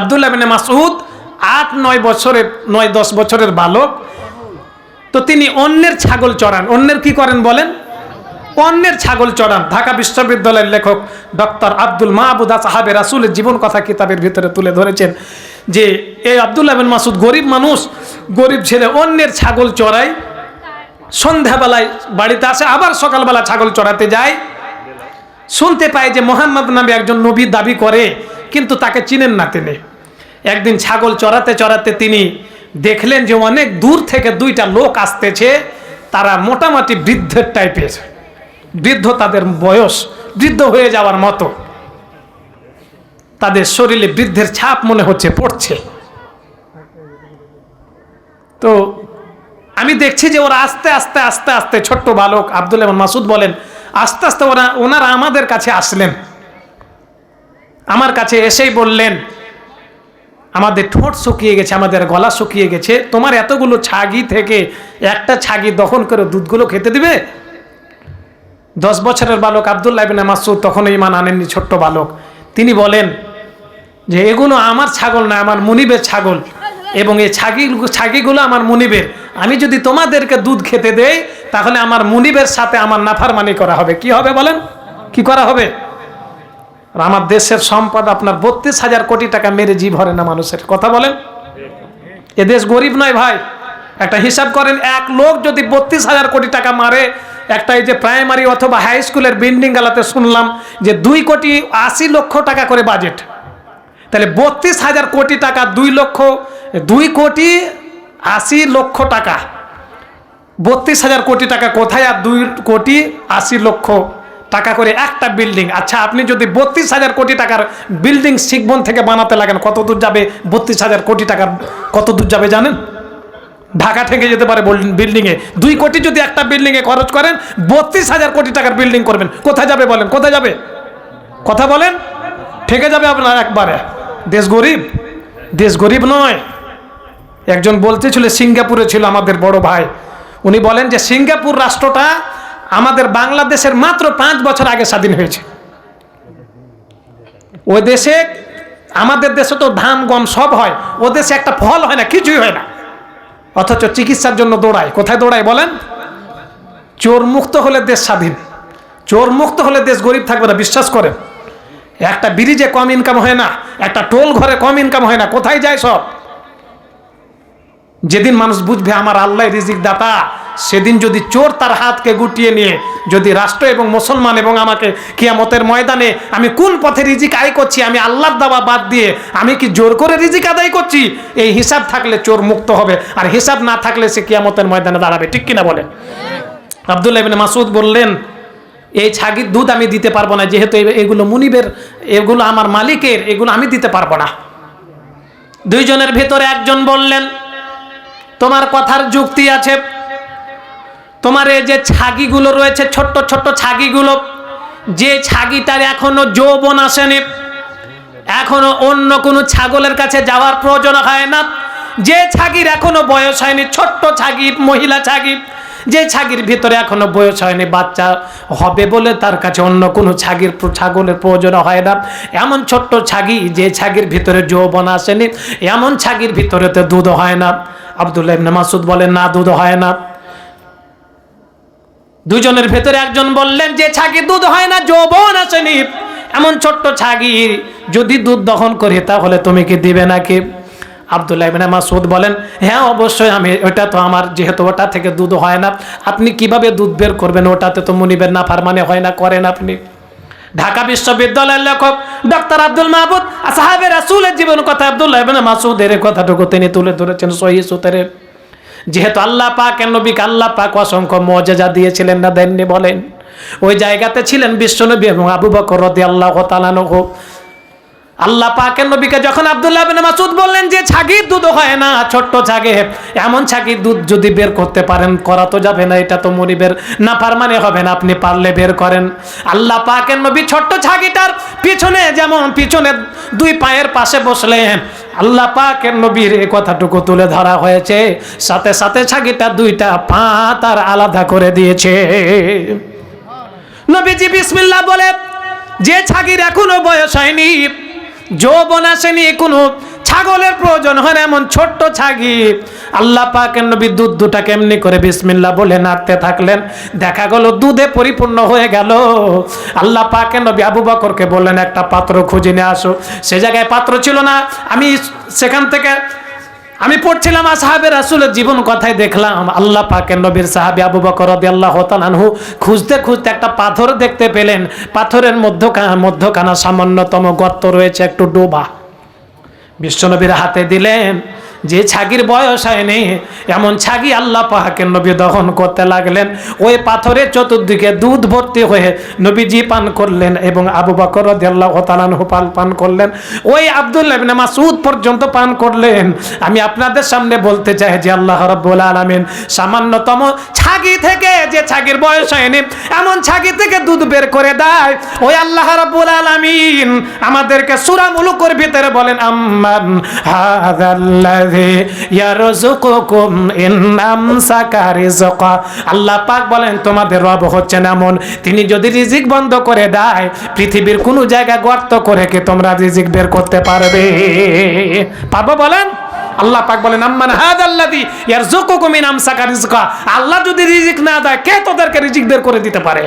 আবদুল্লাহ বিন মাসুদ আট, নয় বছরের নয়, দশ বছরের বালক। তো তিনি অন্যের ছাগল চড়ান। অন্যের কি করেন বলেন? অন্যের ছাগল চড়ান। ঢাকা বিশ্ববিদ্যালয়ের লেখক ডক্টর আব্দুল মাহবুদা সাহাবে রাসুলের জীবন কথা কিতাবের ভিতরে তুলে ধরেছেন যে এই আবদুল্লাহ বিন মাসুদ গরিব মানুষ, গরিব ছেলে অন্যের ছাগল চড়ায়, সন্ধ্যাবেলায় বাড়িতে আসে, আবার সকালবেলা ছাগল চড়াতে যায়। শুনতে পায় যে মোহাম্মদ নামে একজন নবী দাবি করে, কিন্তু তাকে চিনেন না তিনি। একদিন ছাগল চড়াতে চড়াতে তিনি দেখলেন যে অনেক দূর থেকে দুইটা লোক আসতেছে, তারা মোটামুটি বৃদ্ধের টাইপের। বৃদ্ধ তাদের বয়স, বৃদ্ধ হয়ে যাওয়ার মতো। তাদের শরীরে বৃদ্ধের ছাপ মনে হচ্ছে, পড়ছে। তো আমি দেখছি যে ওরা আস্তে আস্তে আস্তে আস্তে ছোট্ট বালক আব্দুল রহমান মাসুদ বলেন, আস্তে আস্তে ওরা, ওনারা আমাদের কাছে আসলেন। আমার কাছে এসেই বললেন আমাদের ঠোঁট শুকিয়ে গেছে, আমাদের গলা শুকিয়ে গেছে। তোমার এতগুলো ছাগি থেকে একটা ছাগি দহন করে দুধগুলো খেতে দিবে? দশ বছরের বালক আবদুল্লাহ বিন মাসুদ তখন ইমান আনেননি ছোট্ট বালক। তিনি বলেন যে, এগুলো আমার ছাগল না, আমার মুনিবের ছাগল। এবং এই ছাগি, ছাগিগুলো আমার মুনিবের। আমি যদি তোমাদেরকে দুধ খেতে দেই, তাহলে আমার মুনিবের সাথে আমার নাফারমানি করা হবে। কি হবে বলেন? কি করা হবে? আর আমার দেশের সম্পদ আপনার বত্রিশ হাজার কোটি টাকা মেরে জি ভরে না মানুষের। কথা বলেন? এ দেশ গরিব নয় ভাই। একটা হিসাব করেন, এক লোক যদি বত্রিশ হাজার কোটি টাকা মারে, একটা এই যে প্রাইমারি অথবা হাই স্কুলের বিল্ডিং গালাতে শুনলাম যে দুই কোটি আশি লক্ষ টাকা করে বাজেট। তাহলে বত্রিশ হাজার কোটি টাকা দুই লক্ষ, দুই কোটি আশি লক্ষ টাকা। বত্রিশ হাজার কোটি টাকা কোথায় আর দুই কোটি আশি লক্ষ টাকা করে একটা বিল্ডিং আচ্ছা আপনি যদি বত্রিশ হাজার কোটি টাকার বিল্ডিং শিখবন থেকে বানাতে লাগেন, কত দূর যাবে বত্রিশ হাজার কোটি টাকার, কত দূর যাবে জানেন? ঢাকা থেকে যেতে পারে বিল্ডিংয়ে দুই কোটি যদি একটা বিল্ডিংয়ে খরচ করেন, বত্রিশ হাজার কোটি টাকার বিল্ডিং করবেন। কোথায় যাবে বলেন? কোথায় যাবে? কথা বলেন? ঠেকে যাবে আপনার একবারে। দেশ গরিব। দেশ গরিব নয়। একজন বলতেছিল, সিঙ্গাপুরে ছিল আমাদের বড় ভাই। উনি বলেন যে, সিঙ্গাপুর রাষ্ট্রটা আমাদের বাংলাদেশের মাত্র পাঁচ বছর আগে স্বাধীন হয়েছে। ওই দেশে, আমাদের দেশে তো ধান গম সব হয়। ও দেশে একটা ফল হয় না, কিছুই হয় না। অথচ চিকিৎসার জন্য দৌড়ায়। কোথায় দৌড়ায় বলেন? চোর মুক্ত হলে দেশ স্বাধীন। চোর মুক্ত হলে দেশ গরিব থাকবে না, বিশ্বাস করেন। একটা ব্রিজে কম ইনকাম হয় না, একটা টোল ঘরে কম ইনকাম হয় না, কোথায় যায় সব? যেদিন মানুষ বুঝবে, আমার আল্লাহ রিজিক দাতা সেদিন যদি চোর তার হাতকে গুটিয়ে নিয়ে যদি রাষ্ট্র এবং মুসলমান এবং আমাকে কিয়ামতের ময়দানে আমি কোন পথে রিজিক আয় করছি, আমি আল্লাহর দাবা বাদ দিয়ে আমি কি জোর করে রিজিক আদায় করছি? এই হিসাব থাকলে চোর মুক্ত হবে, আর হিসাব না থাকলে সে কিয়ামতের ময়দানে দাঁড়াবে। ঠিক কিনা বলে আবদুল্লাহ ইবিন মাসুদ বললেন, এই ছাগির দুধ আমি দিতে পারব না, যেহেতু এগুলো মুনিবের, এগুলো আমার মালিকের, এগুলো আমি দিতে পারব না। দুইজনের ভেতরে একজন বললেন, তোমার কথার যুক্তি আছে তোমার এই যে ছাগিগুলো রয়েছে, ছোট্ট ছোট্ট ছাগিগুলো, যে ছাগিটার এখনও যৌবন আসেনি, এখনও অন্য কোনো ছাগলের কাছে যাওয়ার প্রয়োজন হয় না। যে ছাগির এখনও বয়স হয়নি, ছোট্ট ছাগি, মহিলা ছাগি, যে ছাগির ভিতরে এখনও বয়স হয়নি, বাচ্চা হবে বলে তার কাছে অন্য কোনো ছাগির ছাগলের প্রয়োজন হয় না। এমন ছোট্ট ছাগি, যে ছাগির ভিতরে যৌবন আসেনি, এমন ছাগির ভিতরে তো দুধ হয় না। আবদুল্লাহ ইবনে মাসুদ বলেন, না, দুধ হয় না। দুজনের ভেতরে একজন বললেন, যে ছাগি দুধ হয় না, যৌবন আসেনি এমন ছোট্ট ছাগি, যদি দুধ দহন করি, তাহলে তুমি কি দিবে নাকি? আবদুল্লাহ ইবনে মাসুদ বলেন হ্যাঁ অবশ্যই আমি, ওটা তো আমার, যেহেতু ওটা থেকে দুধ হয় না, আপনি কীভাবে দুধ বের করবেন? ওটাতে তো মুনিবের না ফারমানে হয় না, করেন আপনি। ঢাকা বিশ্ববিদ্যালয়ের লেখক ডক্টর আব্দুল মাহবুদ সাহাবের রাসূলের জীবন কথা আব্দুল্লাহ ইবনে মাসুদের কথাটুকু তিনি তুলে ধরেছেন সহি সূত্রে। যেহেতু আল্লাহ পাক নবীকে আল্লাহ পাক অসংখ্য মর্যাদা দিয়েছিলেন না, দেননি বলেন। ওই জায়গাতে ছিলেন বিশ্বনবী এবং আবু বকর রদি আল্লাহ তালানহ আল্লাহ পাকের নবীকে যখন আব্দুল্লাহ বিন মাসুদ বললেন যে ছাগির দুধ হয় না, ছোট্ট ছাগে এমন ছাগির দুধ যদি বের করতে পারেন, করা তো যাবে না, এটা তো মরিবের না পারমানে হবে না, আপনি পারলে বের করেন। আল্লাহ পাকের নবী ছোট্ট ছাগিটার পিছনে যেমন পিছনে দুই পায়ের পাশে বসলেন আল্লাহ পাকের নবীর এই কথাটুকু তুলে ধরা হয়েছে। সাথে সাথে ছাগিটা দুইটা পা তার আলাদা করে দিয়েছে। নবীজি বিসমিল্লাহ বলে, যে ছাগির এখনও বয়স হয়নি যৌবন আসেনি কোনো ছাগলের প্রয়োজন হয় না, এমন ছোট্ট ছাগি। আল্লাহ পাকের নবী দুধ দুটা কেমনি করে বিসমিল্লা বলে নাড়তে থাকলেন। দেখা গেল দুধে পরিপূর্ণ হয়ে গেল। আল্লাহ পাকের নবী আবু বকরকে বললেন, একটা পাত্র খুঁজে নিয়ে আসো। সে জায়গায় পাত্র ছিল না। আমি সেখান থেকে আমি পড়ছিলাম সাহাবের আসলে জীবন কথায় দেখলাম। আল্লাহ পাকের নবীর সাহাবি আবু বকর আল্লাহ হতানহু খুঁজতে খুঁজতে একটা পাথর দেখতে পেলেন। পাথরের মধ্যখানা মধ্যখানা সামান্যতম গর্ত রয়েছে একটু ডোবা। বিশ্বনবীর হাতে দিলেন। যে ছাগির বয়স হয়নি, এমন ছাগি আল্লাহ পাহাকে নবী দহন করতে লাগলেন। ওই পাথরের চতুর্দিকে দুধ ভর্তি হয়ে নবীজি পান করলেন এবং আবু বকর তালানহু পান করলেন। ওই আবদুল্লাহ ইবনে মাসুদ পর্যন্ত পান করলেন। আমি আপনাদের সামনে বলতে চাই যে আল্লাহ রাব্বুল আলামিন সামান্যতম ছাগি থেকে যে ছাগির বয়স হয়নি, এমন ছাগি থেকে দুধ বের করে দেয়। ওই আল্লাহ রাব্বুল আলামিন আমাদেরকে সূরা মুলুকের ভিতরে বলেন, আম্মান রিজকা আল্লাহ পাক বলেন, তোমাদের রব হচ্ছেন এমন। তিনি যদি রিজিক বন্ধ করে দেয়, পৃথিবীর কোনো জায়গা গর্ত করে কি তোমরা রিজিক বের করতে পারবে? পারব বলেন? আল্লাহ পাক বলেন, আম্মান হাদাল্লাযী ইয়ারযুকুকুম মিন আমসাকা রিজকা আল্লাহ যদি রিজিক না দেয়, কে তোদেরকে রিজিক বের করে দিতে পারে?